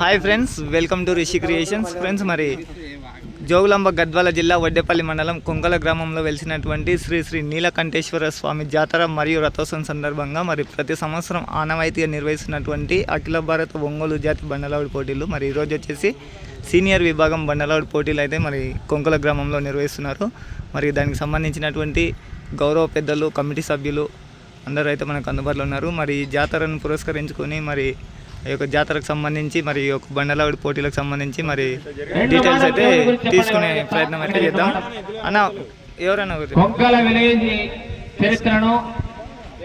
Hi friends welcome to Rishi creations. Friends మరి జోగులాంబ గద్వాల జిల్లా వడ్డేపల్లి మండలం కుంగల గ్రామంలో వెలిసినటువంటి శ్రీ శ్రీ నీలకంఠేశ్వర స్వామి జాతర మరియు రథోత్సవం సందర్భంగా మరి ప్రతి సంవత్సరం ఆనవాయితీగా నిర్వహిస్తున్నటువంటి అఖిల భారత ఒంగోలు జాతి బండలావుడి పోటీలు. మరి ఈరోజు వచ్చేసి సీనియర్ విభాగం బండలావుడి పోటీలు అయితే మరి కొంగల గ్రామంలో నిర్వహిస్తున్నారు. మరి దానికి సంబంధించినటువంటి గౌరవ పెద్దలు కమిటీ సభ్యులు అందరూ అయితే మనకు అందుబాటులో ఉన్నారు. మరి ఈ జాతరను పురస్కరించుకొని మరి ఈ యొక్క జాతరకు సంబంధించి మరి ఈ యొక్క బండలావిడి పోటీలకు సంబంధించి మరి డీటెయిల్స్ అయితే తీసుకునే ప్రయత్నం అయితే చేద్దాం. అన్న ఎవరన్నా చరిత్రను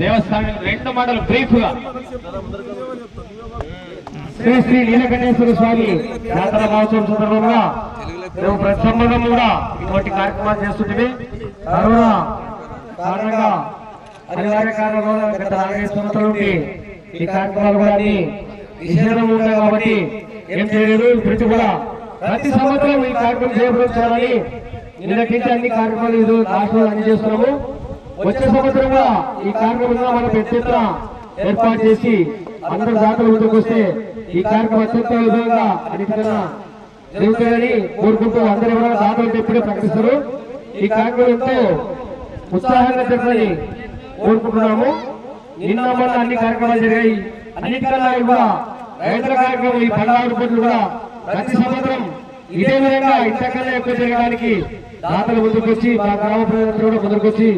దేవస్థానం రెండు మాటలు బ్రీఫ్గా శ్రీ శ్రీ నీలకంఠేశ్వర స్వామి జాతర మహోత్సవం సందర్భంగా మేము ప్రతి సంబంధం కూడా ఇటువంటి కార్యక్రమాలు చేస్తుంటే కరోనా కారణంగా అనివార్య కారణాల వల్ల గత నాలుగైదు సంవత్సరాల నుండి ఈ కార్యక్రమాలు కూడా అన్ని నిషేధం ఉంటాయి కాబట్టి ఏం చేయలేదు. ఇప్పుడు కూడా ప్రతి సంవత్సరం ఈ కార్యక్రమం చేపడుతున్నారని నిన్నటి అన్ని కార్యక్రమాలు ఇది రాష్ట్రంలో రోజు అన్ని చేస్తున్నాము. వచ్చే సంవత్సరం కూడా ఈ కార్యక్రమంలో మనం పెద్ద ఎత్తున ఏర్పాటు చేసి అందరూ దాతలు ముందుకు వస్తే ఈ కార్యక్రమం అత్యంత విధంగా అన్నిటికన్నా జరుగుతుందని కోరుకుంటూ అందరూ కూడా దాతలు ఎప్పుడే ప్రకటిస్తారు. ఈ కార్యక్రమం ఎంతో ఉత్సాహంగా జరగాలని కోరుకుంటున్నాము నిన్న మొన్న అన్ని కార్యక్రమాలు జరిగాయి అన్నిటికన్నా కూడా రైతుల కార్యక్రమం ఈ పదహారు కోట్లు కూడా ప్రతి సంవత్సరం ఇదే విధంగా ఇంతకన్నా ఎక్కువ జరగడానికి దాతలు ముందుకు వచ్చి మా గ్రామ ప్రజలందరూ కూడా ముందుకు వచ్చి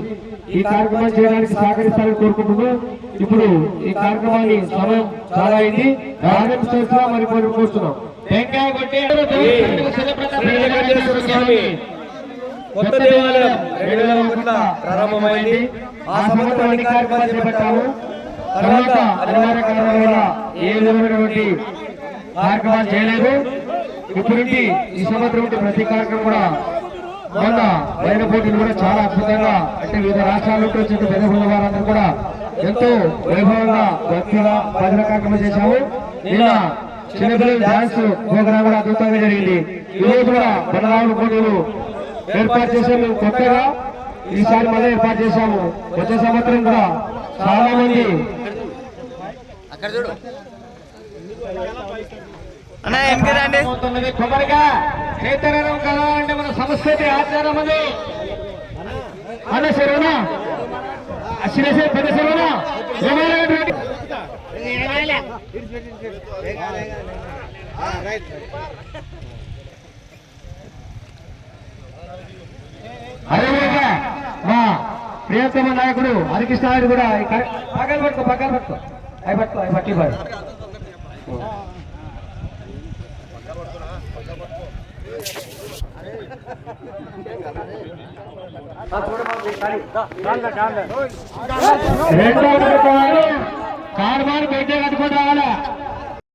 ఈ కార్యక్రమాన్ని చేయడానికి సహకరిస్తారని కోరుకుంటున్నాం ఇప్పుడు ఈ కార్యక్రమాన్ని సమయం చాలా అయింది ప్రారంభిస్తున్నా మరి కోరు- కోరుతున్నాం టెంకాయ కొట్టి కొత్త దేవాలయం రెండు వేల ఒకటిలో ప్రారంభమైంది. ఆ సంవత్సరం అన్ని కార్యక్రమాలు చేపట్టాము. తర్వాత అనివార్య కారణాల వల్ల ఏ విధమైనటువంటి కార్యక్రమాలు చేయలేదు. ఇప్పుడు ఈ సంవత్సరం ప్రతి కార్యక్రమం కూడా మొన్న వైన పోటీలు కూడా చాలా అద్భుతంగా అంటే వివిధ రాష్ట్రాల నుండి వచ్చిన పెద్ద పెద్ద వారందరూ కూడా ఎంతో వైభవంగా భక్తిగా భజన కార్యక్రమం చేశాము. ఇలా చిన్నపిల్లల డాన్స్ ప్రోగ్రాం కూడా అద్భుతంగా జరిగింది. ఈ రోజు కూడా బలరాముడు పోటీలు ఏర్పాటు చేసాము మేము కొత్తగా ఈసారి మళ్ళీ ఏర్పాటు చేశాము. వచ్చే సంవత్సరం కూడా చాలా మంది కొబ్బరిగా చైతన్యం మన సంస్కృతి ఆచారం అది. అన్న శరవణ. శిరసే పెద్ద శరవణ. అదేవిధంగా మా ప్రియతమ నాయకుడు హరికృష్ణ కూడా పక్కన పట్టుకో పక్కన పట్టుకో. అవి పట్టుకో అవి పట్టి బాయ్ రెండో కారు బాగా బయట కట్టుకొని రావాలా